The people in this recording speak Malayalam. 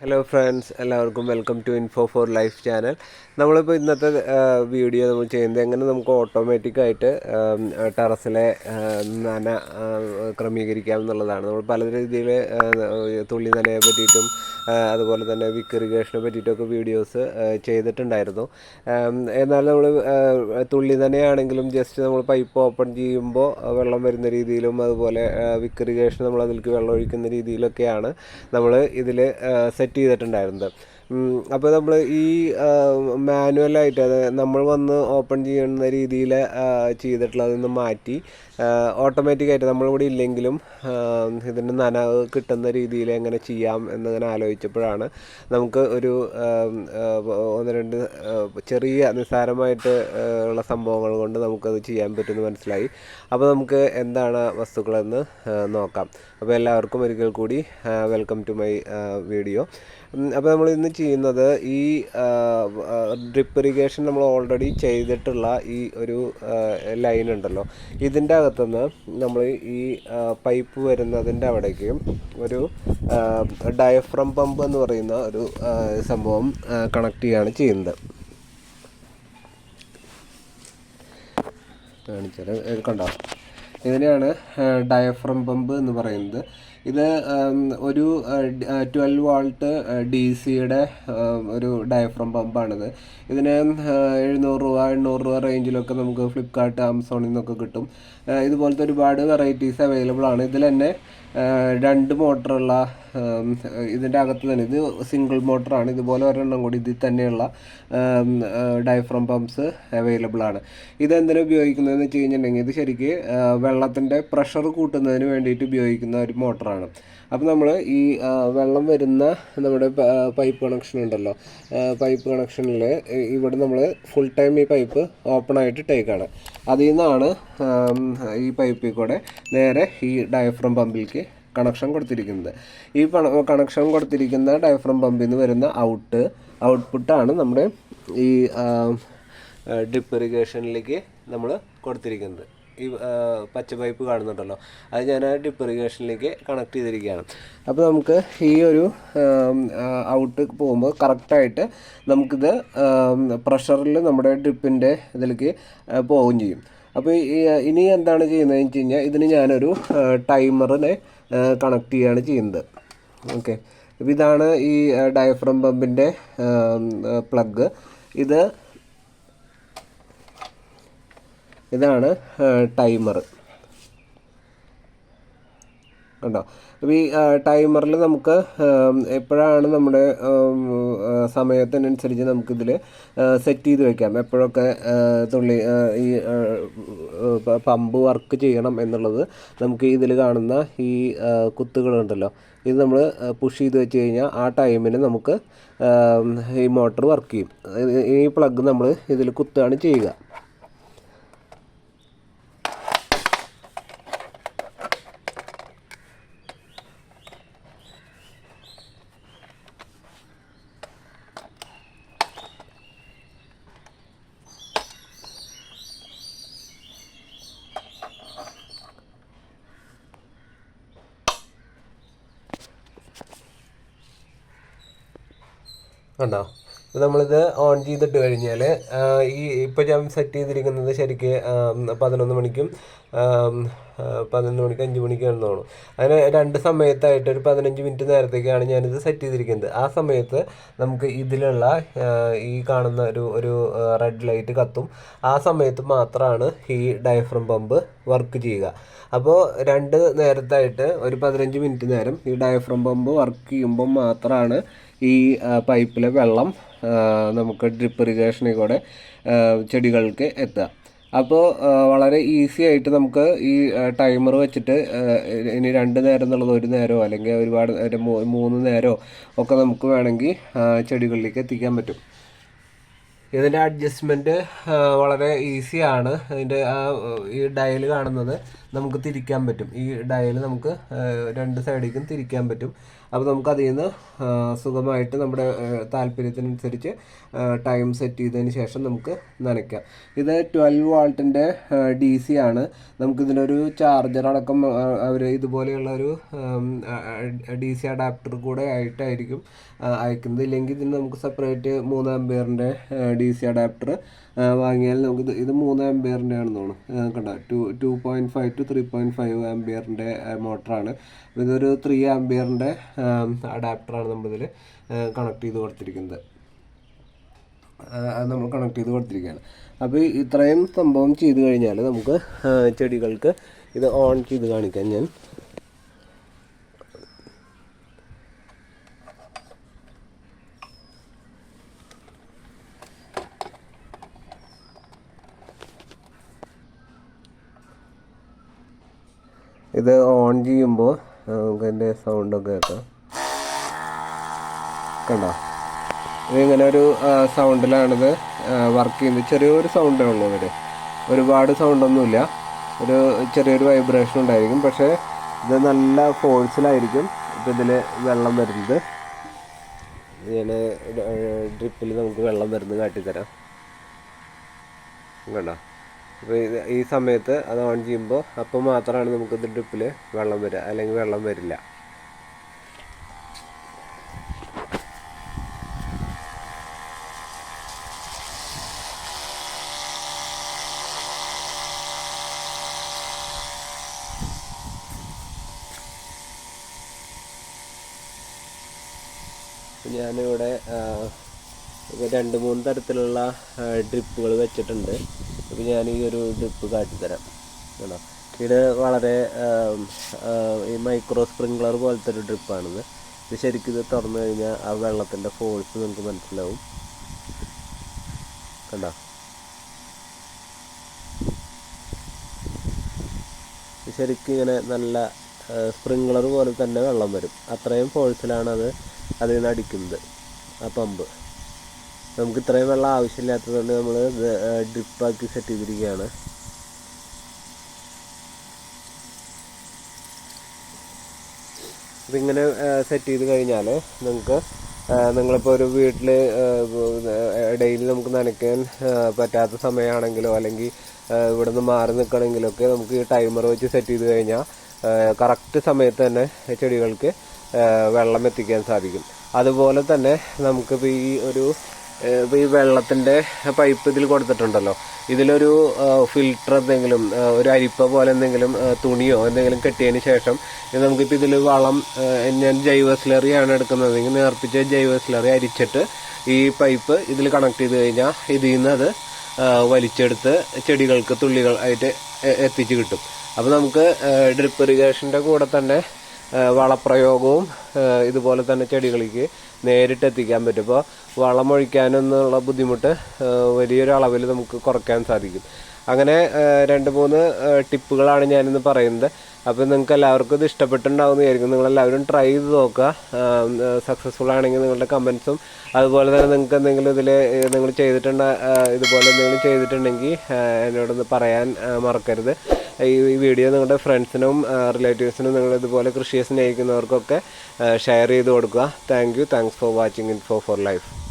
ഹലോ ഫ്രണ്ട്സ് എല്ലാവർക്കും welcome to info for life channel നമ്മളിപ്പോൾ ഇന്നത്തെ വീഡിയോ നമ്മൾ ചെയ്യുന്നത് എങ്ങനെ നമുക്ക് ഓട്ടോമാറ്റിക്കായിട്ട് ടെറസിലെ നന ക്രമീകരിക്കാം എന്നുള്ളതാണ്. നമ്മൾ പല രീതിയിൽ തുള്ളി നനയെ പറ്റിയിട്ടും അതുപോലെ തന്നെ വിക്ക് ഇറിഗേഷനെ പറ്റിയിട്ടൊക്കെ വീഡിയോസ് ചെയ്തിട്ടുണ്ടായിരുന്നു. എന്നാൽ നമ്മൾ തുള്ളി നനയാണെങ്കിലും ജസ്റ്റ് നമ്മൾ പൈപ്പ് ഓപ്പൺ ചെയ്യുമ്പോൾ വെള്ളം വരുന്ന രീതിയിലും അതുപോലെ വിക്ക് ഇറിഗേഷൻ നമ്മൾ അതിലേക്ക് വെള്ളം ഒഴിക്കുന്ന രീതിയിലൊക്കെയാണ് നമ്മൾ ഇതിൽ സെറ്റ് ചെയ്തിട്ടുണ്ടായിരുന്നത്. അപ്പോൾ നമ്മൾ ഈ മാനുവലായിട്ട് അത് നമ്മൾ വന്ന് ഓപ്പൺ ചെയ്യുന്ന രീതിയിൽ ചെയ്തിട്ടുള്ളതിൽ നിന്ന് മാറ്റി ഓട്ടോമാറ്റിക്കായിട്ട് നമ്മളിവിടെ ഇല്ലെങ്കിലും ഇതിന്റെ നനവ് കിട്ടുന്ന രീതിയിൽ എങ്ങനെ ചെയ്യാം എന്നിങ്ങനെ ആലോചിച്ചപ്പോഴാണ് നമുക്ക് ഒരു ഒന്ന് രണ്ട് ചെറിയ നിസ്സാരമായിട്ട് ഉള്ള സംഭവങ്ങൾ കൊണ്ട് നമുക്കത് ചെയ്യാൻ പറ്റുമെന്ന് മനസ്സിലായി. അപ്പോൾ നമുക്ക് എന്താണ് വസ്തുക്കളെന്ന് നോക്കാം. അപ്പോൾ എല്ലാവർക്കും ഒരിക്കൽ കൂടി വെൽക്കം ടു മൈ വീഡിയോ. അപ്പോൾ നമ്മൾ ഇന്ന് ചെയ്യുന്നത് ഈ ഡ്രിപ്പ് ഇറിഗേഷൻ നമ്മൾ ഓൾറെഡി ചെയ്തിട്ടുള്ള ഈ ഒരു ലൈൻ ഉണ്ടല്ലോ. ഇതിന്റെ അകത്തുനിന്ന് നമ്മൾ ഈ പൈപ്പ് വരുന്നതിന്റെ അവിടേക്ക് ഒരു ഡയഫ്രം പമ്പ് എന്ന് പറയുന്ന ഒരു സംഭവം കണക്ട് ചെയ്യുകയാണ് ചെയ്യുന്നത്. കാണിച്ചാൽ കണ്ടോ? ഇതിനെയാണ് ഡയഫ്രം പമ്പ് എന്ന് പറയുന്നത്. ഇത് ഒരു ട്വൽവ് വോൾട്ട് ഡി സിയുടെ ഒരു ഡയഫ്രം പമ്പാണിത്. ഇതിന് എഴുന്നൂറ് രൂപ എണ്ണൂറ് രൂപ റേഞ്ചിലൊക്കെ നമുക്ക് ഫ്ലിപ്കാർട്ട് ആമസോണിൽ നിന്നൊക്കെ കിട്ടും. ഇതുപോലത്തെ ഒരുപാട് വെറൈറ്റീസ് അവൈലബിൾ ആണ് ഇതിൽ തന്നെ രണ്ട് മോട്ടറുള്ള ഇതിന്റെ അകത്ത് തന്നെ ഇത് സിംഗിൾ മോട്ടറാണ് ഇതുപോലെ ഒരെണ്ണം കൂടി ഇതിൽ തന്നെയുള്ള ഡയഫ്രം പമ്പ്സ് അവൈലബിൾ ആണ്. ഇതെന്തിനാണ് ഉപയോഗിക്കുന്നതെന്ന് വെച്ച് കഴിഞ്ഞിട്ടുണ്ടെങ്കിൽ ഇത് ശരിക്ക് വെള്ളത്തിന്റെ പ്രഷർ കൂട്ടുന്നതിന് വേണ്ടിയിട്ട് ഉപയോഗിക്കുന്ന ഒരു മോട്ടറാണ് അപ്പോൾ നമ്മൾ ഈ വെള്ളം വരുന്ന നമ്മുടെ പൈപ്പ് കണക്ഷൻ ഉണ്ടല്ലോ. പൈപ്പ് കണക്ഷനിൽ ഇവിടെ നമ്മൾ ഫുൾ ടൈം ഈ പൈപ്പ് ഓപ്പൺ ആയിട്ട് ടേക്കാണ് അതിൽ നിന്നാണ് ഈ പൈപ്പിൽ കൂടെ നേരെ ഈ ഡയഫ്രം പമ്പിലേക്ക് കണക്ഷൻ കൊടുത്തിരിക്കുന്നത്. ഈ കണക്ഷൻ കൊടുത്തിരിക്കുന്ന ഡയഫ്രം പമ്പിൽ നിന്ന് വരുന്ന ഔട്ട് ഔട്ട്പുട്ടാണ് നമ്മുടെ ഈ ഡിപ്പ് ഇറിഗേഷനിലേക്ക് നമ്മൾ കൊടുത്തിരിക്കുന്നത്. ഈ പച്ച പൈപ്പ് കാണുന്നുണ്ടല്ലോ. അത് ഞാൻ ഡിപ്പ് ഇറിഗേഷനിലേക്ക് കണക്ട് ചെയ്തിരിക്കുകയാണ്. അപ്പോൾ നമുക്ക് ഈ ഒരു ഔട്ട് പോകുമ്പോൾ കറക്റ്റായിട്ട് നമുക്കിത് പ്രഷറിൽ നമ്മുടെ ഡ്രിപ്പിന്റെ ഇതിലേക്ക് പോവുകയും ചെയ്യും. അപ്പോൾ ഇനി എന്താണ് ചെയ്യുന്നതെന്ന് വെച്ച് കഴിഞ്ഞാൽ ഇതിന് ഞാനൊരു ടൈമറിനെ കണക്ട് ചെയ്യുകയാണ് ചെയ്യുന്നത്. ഓക്കെ. അപ്പോൾ ഇതാണ് ഈ ഡയഫ്രം പമ്പിന്റെ പ്ലഗ് ഇത് ഇതാണ് ടൈമർ. കണ്ടോ? അപ്പോൾ ഈ ടൈമറിൽ നമുക്ക് എപ്പോഴാണ് നമ്മുടെ സമയത്തിനനുസരിച്ച് നമുക്കിതിൽ സെറ്റ് ചെയ്ത് വെക്കാം. എപ്പോഴൊക്കെ തുള്ളി ഈ പമ്പ് വർക്ക് ചെയ്യണം എന്നുള്ളത് നമുക്ക് ഇതിൽ കാണുന്ന ഈ കുത്തുകളുണ്ടല്ലോ. ഇത് നമ്മൾ പുഷ് ചെയ്ത് വെച്ച് കഴിഞ്ഞാൽ ആ ടൈമിന് നമുക്ക് ഈ മോട്ടർ വർക്ക് ചെയ്യും. ഈ പ്ലഗ് നമ്മൾ ഇതിൽ കുത്തുകയാണ് ചെയ്യുക. കണ്ടോ? നമ്മളിത് ഓൺ ചെയ്തിട്ട് കഴിഞ്ഞാൽ ഈ ഇപ്പോൾ ഞാൻ സെറ്റ് ചെയ്തിരിക്കുന്നത് ശരിക്ക് പതിനൊന്ന് മണിക്കും പതിനൊന്ന് മണിക്ക് അഞ്ച് മണിക്കാണെന്ന് തോന്നുന്നു. അതിന് രണ്ട് സമയത്തായിട്ട് ഒരു പതിനഞ്ച് മിനിറ്റ് നേരത്തേക്കാണ് ഞാനിത് സെറ്റ് ചെയ്തിരിക്കുന്നത്. ആ സമയത്ത് നമുക്ക് ഇതിലുള്ള ഈ കാണുന്ന ഒരു ഒരു റെഡ് ലൈറ്റ് കത്തും ആ സമയത്ത് മാത്രമാണ് ഈ ഡയഫ്രം പമ്പ് വർക്ക് ചെയ്യുക. അപ്പോൾ രണ്ട് നേരത്തായിട്ട് ഒരു പതിനഞ്ച് മിനിറ്റ് നേരം ഈ ഡയഫ്രം പമ്പ് വർക്ക് ചെയ്യുമ്പോൾ മാത്രമാണ് ഈ പൈപ്പിലെ വെള്ളം നമുക്ക് ഡ്രിപ്പ് ഇറിഗേഷനിൽ കൂടെ ചെടികൾക്ക് എത്തുക അപ്പോൾ വളരെ ഈസി ആയിട്ട് നമുക്ക് ഈ ടൈമർ വെച്ചിട്ട് ഇനി രണ്ട് നേരം എന്നുള്ളത് ഒരു നേരമോ അല്ലെങ്കിൽ ഒരുപാട് മൂന്ന് നേരമോ ഒക്കെ നമുക്ക് വേണമെങ്കിൽ ചെടികളിലേക്ക് എത്തിക്കാൻ പറ്റും. ഇതിന്റെ അഡ്ജസ്റ്റ്മെന്റ് വളരെ ഈസിയാണ് ഇതിന്റെ ആ ഈ ഡയൽ കാണുന്നത് നമുക്ക് തിരിക്കാൻ പറ്റും. ഈ ഡയൽ നമുക്ക് രണ്ട് സൈഡിലേക്കും തിരിക്കാൻ പറ്റും. അപ്പോൾ നമുക്ക് അതിൽ നിന്ന് സുഖമായിട്ട് നമ്മുടെ താല്പര്യത്തിനനുസരിച്ച് ടൈം സെറ്റ് ചെയ്തതിന് ശേഷം നമുക്ക് നനയ്ക്കാം. ഇത് ട്വൽവ് വാൾട്ടിന്റെ ഡി സി ആണ്. നമുക്കിതിനൊരു ചാർജർ അടക്കം അവർ ഇതുപോലെയുള്ള ഒരു ഡി സി അഡാപ്റ്റർ കൂടെ ആയിട്ടായിരിക്കും അയക്കുന്നത്. ഇല്ലെങ്കിൽ ഇതിന് നമുക്ക് സെപ്പറേറ്റ് മൂന്ന് അമ്പയറിന്റെ ഡി സി അഡാപ്റ്റർ വാങ്ങിയാൽ നമുക്ക് ഇത് മൂന്ന് ആംബിയറിന്റെ ആണെന്ന് തോന്നുന്നു. കണ്ട? Two two point five two three point five ആംബിയറിന്റെ മോട്ടറാണ്. ഇതൊരു ത്രീ ആംബിയറിന്റെ അഡാപ്റ്ററാണ് നമ്മളിതിൽ കണക്ട് ചെയ്ത് കൊടുത്തിരിക്കുന്നത്. അത് നമ്മൾ കണക്ട് ചെയ്ത് കൊടുത്തിരിക്കുകയാണ്. അപ്പോൾ ഇത്രയും സംഭവം ചെയ്ത് കഴിഞ്ഞാൽ നമുക്ക് ചെടികൾക്ക് ഇത് ഓൺ ചെയ്ത് കാണിക്കാൻ ഞാൻ. ഇത് ഓൺ ചെയ്യുമ്പോൾ നമുക്ക് അതിന്റെ സൗണ്ടൊക്കെ കേൾക്കാം. കണ്ടോ? ഇതിങ്ങനെ ഒരു സൗണ്ടിലാണിത് വർക്ക് ചെയ്യുന്നത്. ചെറിയൊരു സൗണ്ടേ ഉള്ളൂ ഇവർ ഒരുപാട് സൗണ്ടൊന്നുമില്ല ഒരു ചെറിയൊരു വൈബ്രേഷൻ ഉണ്ടായിരിക്കും. പക്ഷേ ഇത് നല്ല ഫോഴ്സിലായിരിക്കും ഇപ്പം ഇതിൽ വെള്ളം വരുന്നത്. ഇങ്ങനെ ഡ്രിപ്പിൽ നമുക്ക് വെള്ളം വരുന്നത് കാട്ടിത്തരാം. കണ്ടോ? അപ്പോൾ ഈ സമയത്ത് അത് ഓൺ ചെയ്യുമ്പോൾ അപ്പോൾ മാത്രമാണ് നമുക്ക് ഇത് ഡ്രിപ്പിൽ വെള്ളം വരിക അല്ലെങ്കിൽ വെള്ളം വരില്ല. ഞാനിവിടെ രണ്ട് മൂന്ന് തരത്തിലുള്ള ഡ്രിപ്പുകൾ വെച്ചിട്ടുണ്ട്. അപ്പോൾ ഞാൻ ഈ ഒരു ഡിപ്പ് കാട്ടിത്തരാം. കേട്ടോ ഇത് വളരെ ഈ മൈക്രോ സ്പ്രിംഗ്ലർ പോലത്തെ ഒരു ഡ്രിപ്പാണിത് ഇത് ശരിക്കും ഇത് തുറന്നു കഴിഞ്ഞാൽ ആ വെള്ളത്തിന്റെ ഫോഴ്സ് നിങ്ങൾക്ക് മനസ്സിലാവും. കണ്ടോ? ഇത് ശരിക്കും ഇങ്ങനെ നല്ല സ്പ്രിംഗ്ലർ പോലെ തന്നെ വെള്ളം വരും. അത്രയും ഫോഴ്സിലാണ് അത് അതിൽ നിന്ന് അടിക്കുന്നത്. ആ പമ്പ് നമുക്ക് ഇത്രയും വെള്ളം ആവശ്യമില്ലാത്തതുകൊണ്ട് നമ്മൾ ഡ്രിപ്പാക്കി സെറ്റ് ചെയ്തിരിക്കുകയാണ്. അപ്പം ഇങ്ങനെ സെറ്റ് ചെയ്ത് കഴിഞ്ഞാൽ നിങ്ങൾക്ക് നിങ്ങളിപ്പോൾ ഒരു വീട്ടിൽ ഡെയിലി നമുക്ക് നനയ്ക്കാൻ പറ്റാത്ത സമയമാണെങ്കിലോ അല്ലെങ്കിൽ ഇവിടെ നിന്ന് മാറി നിൽക്കണമെങ്കിലൊക്കെ നമുക്ക് ഈ ടൈമർ വെച്ച് സെറ്റ് ചെയ്ത് കഴിഞ്ഞാൽ കറക്റ്റ് സമയത്ത് തന്നെ ചെടികൾക്ക് വെള്ളം എത്തിക്കാൻ സാധിക്കും. അതുപോലെ തന്നെ നമുക്കിപ്പോൾ ഈ ഒരു ഏഹ് ഇപ്പൊ ഈ വെള്ളത്തിന്റെ പൈപ്പ് ഇതിൽ കൊടുത്തിട്ടുണ്ടല്ലോ. ഇതിലൊരു ഫിൽട്ടർ എന്തെങ്കിലും ഒരു അരിപ്പ പോലെ എന്തെങ്കിലും തുണിയോ എന്തെങ്കിലും കെട്ടിയതിന് ശേഷം നമുക്കിപ്പോൾ ഇതിൽ വളം ഞാൻ ജൈവ സ്ലറിയാണ് എടുക്കുന്നതെങ്കിൽ നേർപ്പിച്ച ജൈവ സ്ലറി അരിച്ചിട്ട് ഈ പൈപ്പ് ഇതിൽ കണക്ട് ചെയ്ത് കഴിഞ്ഞാൽ ഇതിൽ നിന്ന് അത് വലിച്ചെടുത്ത് ചെടികൾക്ക് തുള്ളികൾ ആയിട്ട് എത്തിച്ച് കിട്ടും. അപ്പോൾ നമുക്ക് ഡ്രിപ്പ് ഇറിഗേഷന്റെ കൂടെ തന്നെ വളപ്രയോഗവും ഇതുപോലെ തന്നെ ചെടികളിലേക്ക് നേരിട്ട് എത്തിക്കാൻ പറ്റും. ഇപ്പോൾ വളമൊഴിക്കാനെന്നുള്ള ബുദ്ധിമുട്ട് വലിയൊരു അളവിൽ നമുക്ക് കുറയ്ക്കാൻ സാധിക്കും. അങ്ങനെ രണ്ട് മൂന്ന് ടിപ്പുകളാണ് ഞാനിന്ന് പറയുന്നത്. അപ്പോൾ നിങ്ങൾക്ക് എല്ലാവർക്കും ഇത് ഇഷ്ടപ്പെട്ടിട്ടുണ്ടാവും വിചാരിക്കും നിങ്ങളെല്ലാവരും ട്രൈ ചെയ്ത് നോക്കുക. സക്സസ്ഫുൾ ആണെങ്കിൽ നിങ്ങളുടെ കമൻസും അതുപോലെ തന്നെ നിങ്ങൾക്ക് എന്തെങ്കിലും ഇതിൽ നിങ്ങൾ ചെയ്തിട്ടുണ്ട് ഇതുപോലെ എന്തെങ്കിലും ചെയ്തിട്ടുണ്ടെങ്കിൽ എന്നോടൊന്ന് പറയാൻ മറക്കരുത്. ഈ വീഡിയോ നിങ്ങളുടെ ഫ്രണ്ട്സിനും റിലേറ്റീവ്സിനും നിങ്ങൾ ഇതുപോലെ കൃഷിയെ സ്നേഹിക്കുന്നവർക്കൊക്കെ ഷെയർ ചെയ്ത് കൊടുക്കുക. Thank you thanks for watching info for life